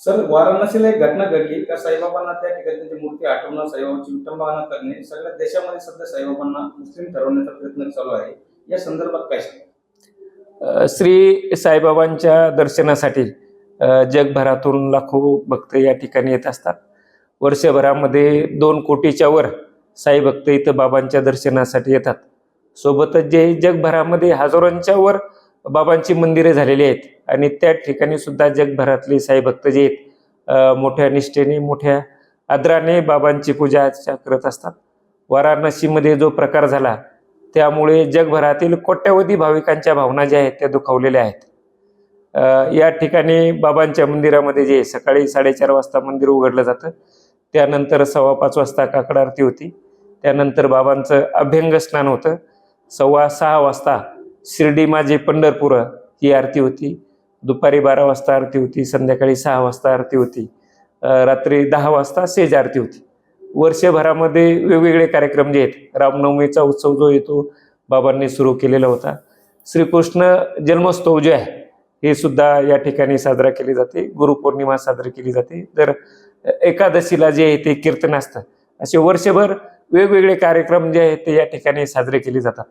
Sir वाराणसीला एक घटना घडली. का साईबाबांना त्या ठिकाणी त्यांची मूर्ती आठवणं साईबाबांची विटंबना करणे सगळ्या देशामध्ये सध्या साईबाबांना मुस्लिम ठरवण्याचा प्रयत्न चालू आहे. या संदर्भात काय सांगा श्री साईबाबांच्या दर्शनासाठी जगभरातून लाखो भक्त या ठिकाणी येत असतात. वर्षभरामध्ये दोन कोटीच्या वर साई भक्त इथं बाबांच्या दर्शनासाठी येतात. सोबतच जे जगभरामध्ये हजारोंच्या वर बाबांची मंदिरे झालेली आहेत. आणि त्या ठिकाणी सुद्धा जगभरातले साई भक्त जे आहेत मोठ्या निष्ठेने मोठ्या आदराने बाबांची पूजा अर्चा करत असतात. वाराणसीमध्ये जो प्रकार झाला त्यामुळे जगभरातील कोट्यवधी भाविकांच्या भावना ज्या आहेत त्या दुखावलेल्या आहेत. या ठिकाणी बाबांच्या मंदिरामध्ये जे सकाळी साडेचार वाजता मंदिर उघडलं जातं त्यानंतर सव्वा पाच वाजता काकड आरती होती. त्यानंतर बाबांचं अभ्यंग स्नान होतं. सव्वा सहा वाजता शिर्डी माझे पंढरपूर ही आरती होती. दुपारी बारा वाजता आरती होती संध्याकाळी सहा वाजता आरती होती. रात्री दहा वाजता सेज आरती होती. वर्षभरामध्ये वेगवेगळे कार्यक्रम जे आहेत रामनवमीचा उत्सव जो येतो बाबांनी सुरू केलेला होता. श्रीकृष्ण जन्मोत्सव जे आहे हे सुद्धा या ठिकाणी साजरा केली जाते. गुरुपौर्णिमा साजरी केली जाते. तर एकादशीला जे आहे ते कीर्तन असतं. असे वर्षभर वेगवेगळे कार्यक्रम जे आहेत ते या ठिकाणी साजरे केले जातात.